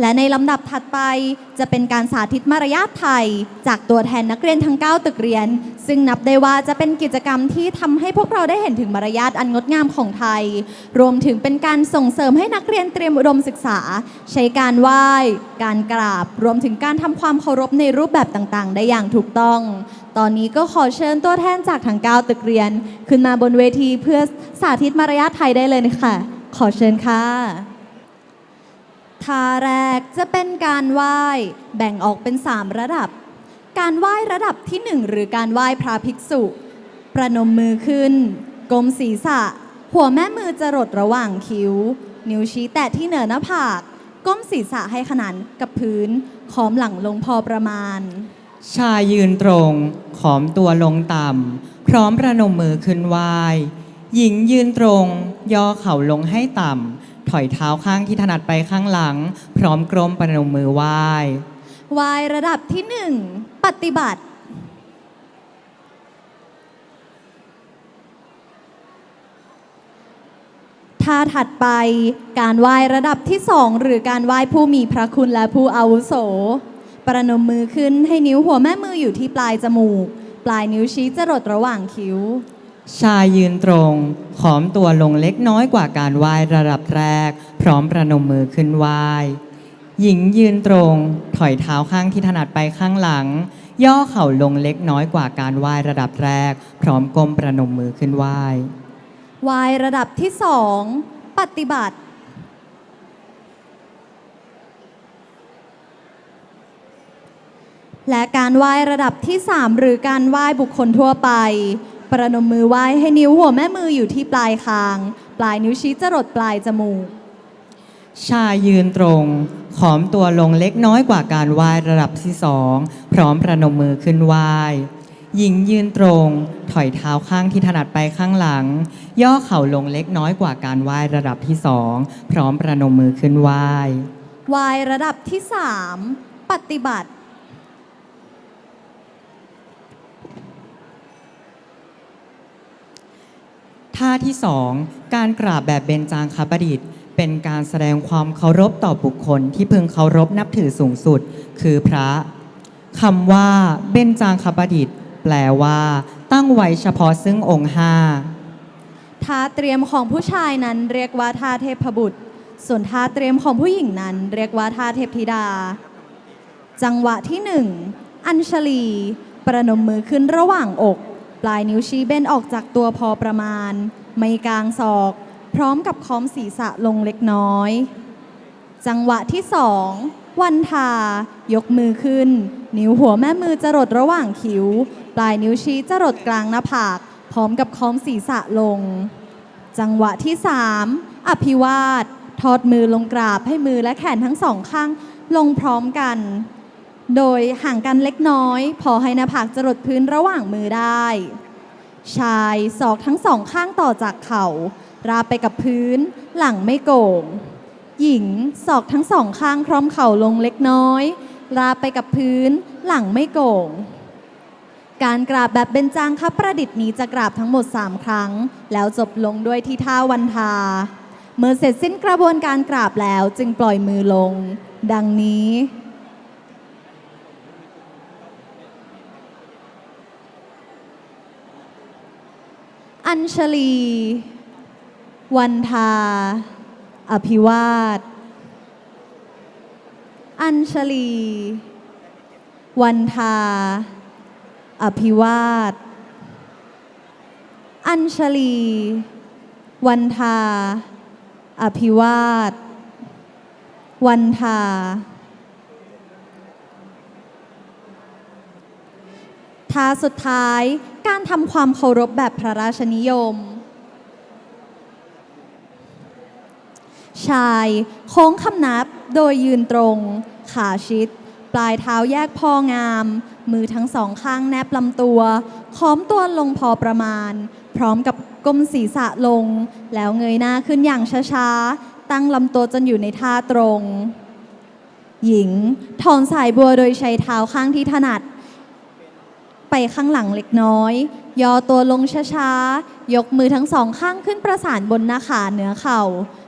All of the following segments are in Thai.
และในลำดับถัดไปจะเป็นการสาธิตมารยาทไทย จากตัวแทนนักเรียนทั้ง 9 ตึกเรียน ซึ่งนับได้ว่าจะเป็นกิจกรรมที่ทำให้พวกเราได้เห็นถึงมารยาทอันงดงามของไทย รวมถึงเป็นการส่งเสริมให้นักเรียนเตรียมอุดมศึกษา ใช้การไหว้ การกราบ รวมถึงการทำความเคารพในรูปแบบต่างๆ ได้อย่างถูกต้อง ตอนนี้ก็ขอเชิญตัวแทนจากทั้ง 9 ตึกเรียน ขึ้นมาบนเวทีเพื่อสาธิตมารยาทไทยได้เลยนะคะขอเชิญค่ะ ท่าแรกจะเป็นการไหว้แบ่งออกเป็น 3 ระดับ การไหว้ระดับที่ 1 หรือการไหว้พระภิกษุ ประนมมือขึ้นกลมศีรษะ หัวแม่มือจะรดระหว่างคิ้ว นิ้วชี้แตะที่เหนือหน้าผาก ก้มศีรษะให้ขนานกับพื้นค้อมหลังลงพอประมาณ ชายยืนตรง ขอมตัวลงต่ำพร้อมประนมมือขึ้นไหวหญิงยืนตรง ย่อเข่าลงให้ต่ำ ถอยเท้าข้างที่ถนัดไปข้างหลัง พร้อมกลมประนมมือไหว้ไหวระดับที่1ปฏิบัติ ท่าถัดไปการไหว้ระดับที่2หรือการไหว้ผู้มีพระคุณและผู้อาวุโส ประนมมือขึ้นให้นิ้วหัวแม่มืออยู่ที่ปลายจมูก ปลายนิ้วชี้จรดระหว่างคิ้ว ชายยืนตรง ขอมตัวลงเล็กน้อยกว่าการไหว้ระดับแรก พร้อมประนมมือขึ้นไหว้หญิงยืนตรง ถอยเท้าข้างที่ถนัดไปข้างหลัง ย่อเข่าลงเล็กน้อยกว่าการไหว้ระดับแรก พร้อมก้มประนมมือขึ้นไหว้ไหว้ระดับที่2ปฏิบัติและการไหว้ระดับที่ 3 หรือการไหว้บุคคลทั่วไป ประนมมือไหว้ให้นิ้วหัวแม่มืออยู่ที่ปลายคาง ปลายนิ้วชี้จรดปลายจมูก ชายยืนตรง ขอมตัวลงเล็กน้อยกว่าการไหว้ระดับที่สองพร้อมประนมมือขึ้นไหว้หญิงยืนตรง ถอยเท้าข้างที่ถนัดไปข้างหลัง ย่อเข่าลงเล็กน้อยกว่าการไหว้ระดับที่สองพร้อมประนมมือขึ้นไหว้ไหว้ระดับที่3ปฏิบัติ ท่าที่สองการกราบแบบเบญจางคประดิษฐ์ เป็นการแสดงความเคารพต่อบุคคลที่พึงเคารพนับถือสูงสุด คือพระคำว่าเบญจางคประดิษฐ์ แปลว่า ตั้งไว้เฉพาะซึ่งองค์ห้าท่าเตรียมของผู้ชายนั้นเรียกว่าท่าเทพบุตร ส่วนท่าเตรียมของผู้หญิงนั้น เรียกว่าท่าเทพธิดา จังหวะที่หนึ่งอัญชลี ประนมมือขึ้นระหว่างอก ปลายนิ้วชี้เบนออกจากตัวพอประมาณ ไม่กลางศอก พร้อมกับค้อมศีรษะลงเล็กน้อย จังหวะที่สองวันทายกมือขึ้น นิ้วหัวแม่มือจรดระหว่างคิ้ว ปลายนิ้วชี้จรดกลางหน้าผาก พร้อมกับค้อมศีรษะลง จังหวะที่3อภิวาท ทอดมือลงกราบให้มือและแขนทั้งสองข้างลงพร้อมกัน โดยห่างกันเล็กน้อย พอให้หน้าผากจรดพื้นระหว่างมือได้ ชายศอกทั้งสองข้างต่อจากเข่าราบไปกับพื้น หลังไม่โก่ง หญิงศอกทั้งสองข้างคล้อมเข่าลงเล็กน้อย ราบไปกับพื้น หลังไม่โก่ง การกราบแบบเบญจางคประดิษฐ์นี้จะกราบทั้งหมด 3 ครั้ง แล้วจบลงด้วยที่ท่าวันทา เมื่อเสร็จสิ้นกระบวนการกราบแล้วจึงปล่อยมือลง ดังนี้ อัญชลี วันทา อภิวาท อัญชลี วันทา อภิวาท อัญชลี วันทา อภิวาท วันทา ท่าสุดท้าย การทำความเคารพแบบพระราชนิยม ชาย โค้งคำนับโดยยืนตรง ขาชิด ปลายเท้าแยกพองาม มือทั้งสองข้างแนบลำตัว ค้อมตัวลงพอประมาณ พร้อมกับก้มศีรษะลง แล้วเงยหน้าขึ้นอย่างช้าๆ ตั้งลำตัวจนอยู่ในท่าตรง หญิง ถอนสายบัวโดยใช้เท้าข้างที่ถนัด ไปข้างหลังเล็กน้อย ย่อตัวลงช้าๆ ยกมือทั้งสองข้างขึ้นประสานบนหน้าขาเหนือเข่า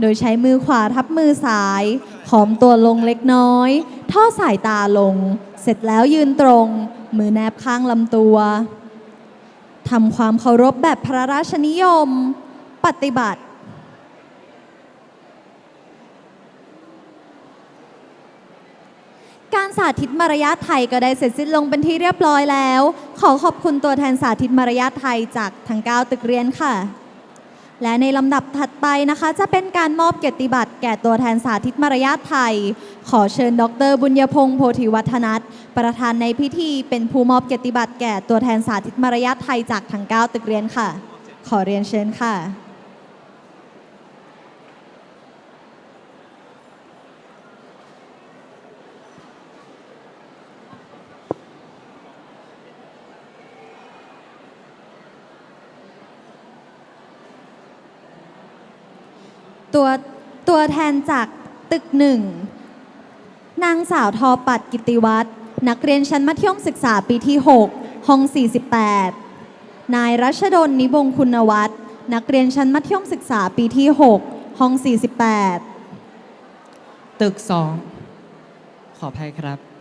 โดยใช้มือขวาทับมือซ้าย ขอมตัวลงเล็กน้อย ท่อสายตาลง เสร็จแล้วยืนตรง มือแนบข้างลำตัวทำความเคารพแบบพระราชนิยม ปฏิบัติ การ สาธิตมารยาทไทยก็ได้เสร็จสิ้นลงเป็นที่เรียบร้อยแล้ว ขอขอบคุณตัวแทนสาธิตมารยาทไทยจากทั้ง9ตึกเรียนค่ะ และในลำดับถัดไปนะคะ จะเป็นการมอบเกียรติบัตรแก่ตัวแทนสาธิตมารยาทไทย ขอเชิญ ดร บุญยพงศ์โพธิวัฒนัทประธานในพิธีเป็นผู้มอบเกียรติบัตรแก่ตัวแทนสาธิตมารยาทไทยจากทั้ง9ตึกเรียนค่ะ ขอเรียนเชิญค่ะ ตัวตัวแทนจากตึกหนึ่งนางสาวทอปัดกิติวัฒน์นักเรียนชั้นมัธยมศึกษาปีที่ 6 ห้อง 48 นายรัชดลนิบงคุณวัฒน์นักเรียนชั้นมัธยมศึกษาปีที่ 6 ห้อง 48 ตึกสองขออภัยครับ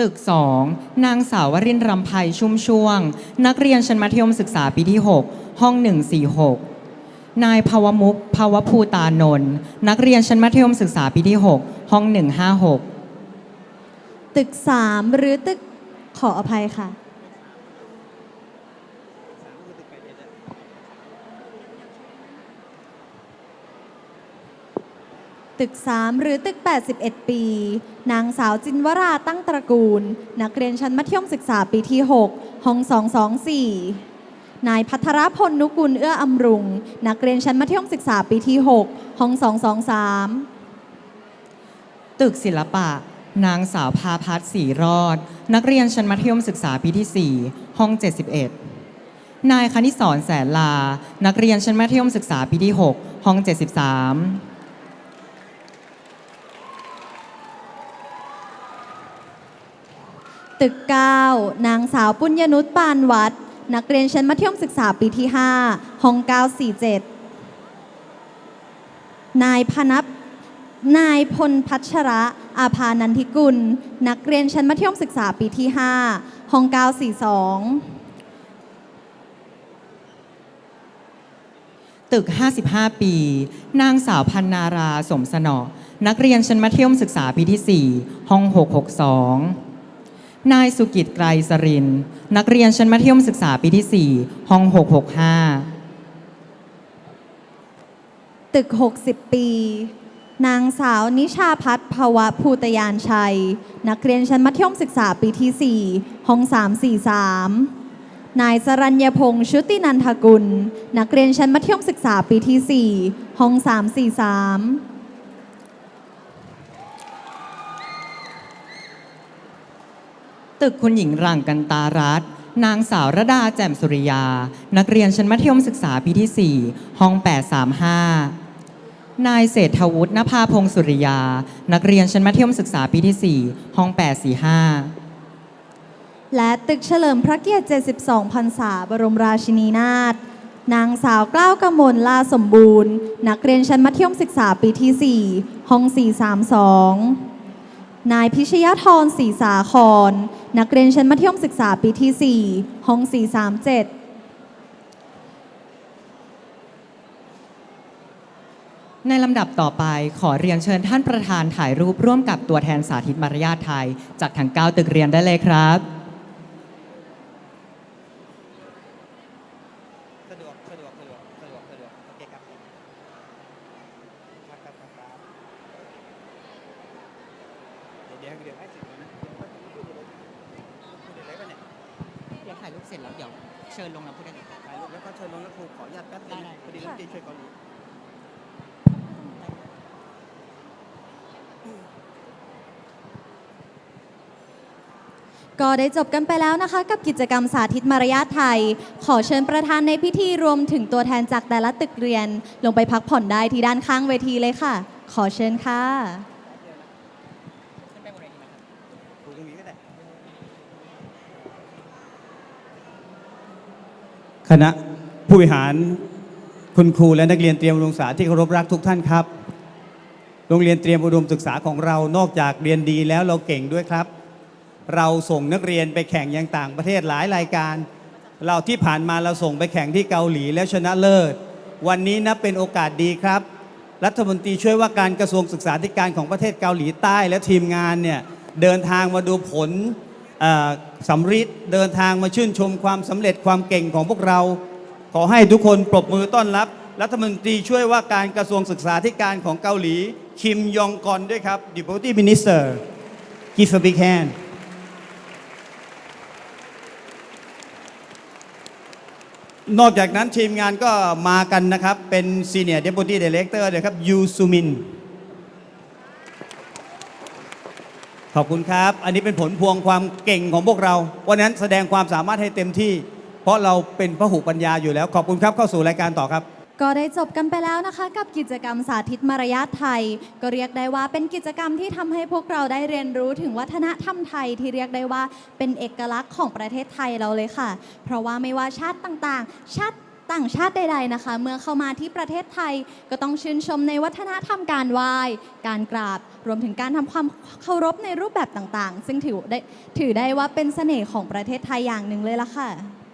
ตึก 2 นางสาววรินทร์รำไพชุ่มช่วง นักเรียนชั้นมัธยมศึกษาปีที่ 6 ห้อง 146 นายภาวมุกภาวภูตานนท์นักเรียนชั้นมัธยมศึกษาปีที่ 6 ห้อง 156 ตึก 3 หรือตึกขออภัยค่ะ ตึก 3 หรือตึก 81 ปี นางสาวจินวราตั้งตระกูล นักเรียนชั้นมัธยมศึกษาปีที่ 6 ห้อง 224 นายพัทรพลนุกุลเอื้ออำรุง นักเรียนชั้นมัธยมศึกษาปีที่ 6 ห้อง 223 ตึกศิลปะ นางสาวพาพัฒน์สีรอด นักเรียนชั้นมัธยมศึกษาปีที่ 4 ห้อง 71 นายคณิศรแสนลา นักเรียนชั้นมัธยมศึกษาปีที่ 6 ห้อง 73 ตึก 9 นางสาวปุญญนุชปานวัด นักเรียนชั้นมัธยมศึกษาปีที่ 5 ห้อง 947 นายพนับนายพลพัชระ อาภานันทิกุล นักเรียนชั้นมัธยมศึกษาปีที่ 5 ห้อง 942 ตึก 55 ปี นางสาวพันนาราสมสนอ นักเรียนชั้นมัธยมศึกษาปีที่ 4 ห้อง 662 นายสุกิจไกรสริน นักเรียนชั้นมัธยมศึกษาปีที่ 4 ห้อง 665 ตึก 60 ปี นางสาวนิชาพัฒน์ภาวะภูตยานชัย นักเรียนชั้นมัธยมศึกษาปีที่ 4 ห้อง 343 นายสรัญญพงษ์ชุตินันทกุล นักเรียนชั้นมัธยมศึกษาปีที่ 4 ห้อง 343 ตึกคุณหญิงรังกันตารัตน์นางสาวระดาแจ่มสุริยา นักเรียนชั้นมัธยมศึกษาปีที่ 4 ห้อง 835 นายเศรษฐวุฒินภาพงศ์สุริยา นักเรียนชั้นมัธยมศึกษาปีที่ 4 ห้อง 845และตึกเฉลิมพระเกียรติ 72 พรรษา บรมราชินีนาถ นางสาวกล้าวกมลลาสมบูรณ์ นักเรียนชั้นมัธยมศึกษาปีที่ 4 ห้อง 432 นายพิชยาธรศรีสาคร นักเรียนชั้นมัธยมศึกษาปีที่ 4 ห้อง 437 ในลำดับต่อไปขอเรียนเชิญท่านประธานถ่ายรูปร่วมกับตัวแทนสาธิตมารยาทไทย จากทั้ง9ตึกเรียนได้เลยครับสะดวกสะดวกสะดวกสะดวกสะดวกโอเคครับครับครับครับครับเดี๋ยวเดี๋ยวให้สินะเดี๋ยวก็พูดเลยพูดเลยป่ะเนี่ย เดี๋ยวถ่ายรูปเสร็จแล้วเดี๋ยวเชิญลงนะพูดได้เลยถ่ายรูปแล้วก็เชิญน้องนักครูขออนุญาตแป๊บนึงได้พอดีน้องจีช่วยเกาหลีก็ได้จบกันไปแล้วนะคะ กับกิจกรรมสาธิตมารยาทไทย ขอเชิญประธานในพิธีรวมถึงตัวแทนจากแต่ละตึกเรียน ลงไปพักผ่อนได้ที่ด้านข้างเวทีเลยค่ะ ขอเชิญค่ะ คุยตรงนี้ก็ได้ คณะผู้บริหารคุณครูและนักเรียนเตรียมอุดมศึกษาที่เคารพรักทุกท่านครับ โรงเรียนเตรียมอุดมศึกษาของเรานอกจากเรียนดีแล้วเราเก่งด้วยครับ เราส่งนักเรียนไปแข่งยังต่างประเทศหลายรายการ เราที่ผ่านมาเราส่งไปแข่งที่เกาหลีแล้วชนะเลิศ วันนี้นับเป็นโอกาสดีครับ รัฐมนตรีช่วยว่าการกระทรวงศึกษาธิการของประเทศเกาหลีใต้และทีมงานเนี่ยเดินทางมาดูผล สำริดเดินทางมาชื่นชมความสำเร็จความเก่งของพวกเรา ขอให้ทุกคนปรบมือต้อนรับ รัฐมนตรีช่วยว่าการกระทรวงศึกษาธิการของเกาหลี คิมยองกอนด้วยครับ Deputy Minister Give a big hand นอกจากนั้นทีมงานก็มากันนะครับ เป็น Senior Deputy Director นะครับยูซูมิน ขอบคุณครับ อันนี้เป็นผลพวงความเก่งของพวกเรา วันนั้นแสดงความสามารถให้เต็มที่ เพราะเราเป็นพหุปัญญาอยู่แล้ว ขอบคุณครับเข้าสู่รายการต่อครับ ก็ได้จบกันไปแล้วนะคะ กับกิจกรรมสาธิตมารยาทไทย ก็เรียกได้ว่าเป็นกิจกรรมที่ทำให้พวกเราได้เรียนรู้ถึงวัฒนธรรมไทยที่เรียกได้ว่าเป็นเอกลักษณ์ของประเทศไทยเราเลยค่ะ เพราะว่าไม่ว่าชาติต่างๆ ชาติ ต่างชาติใดๆนะคะ เมื่อเข้ามาที่ประเทศไทยก็ต้องชื่นชมในวัฒนธรรมการไหว้ การกราบ รวมถึงการทำความเคารพในรูปแบบต่างๆ ซึ่งถือได้ถือได้ว่าเป็นเสน่ห์ของประเทศไทยอย่างหนึ่งเลยล่ะค่ะ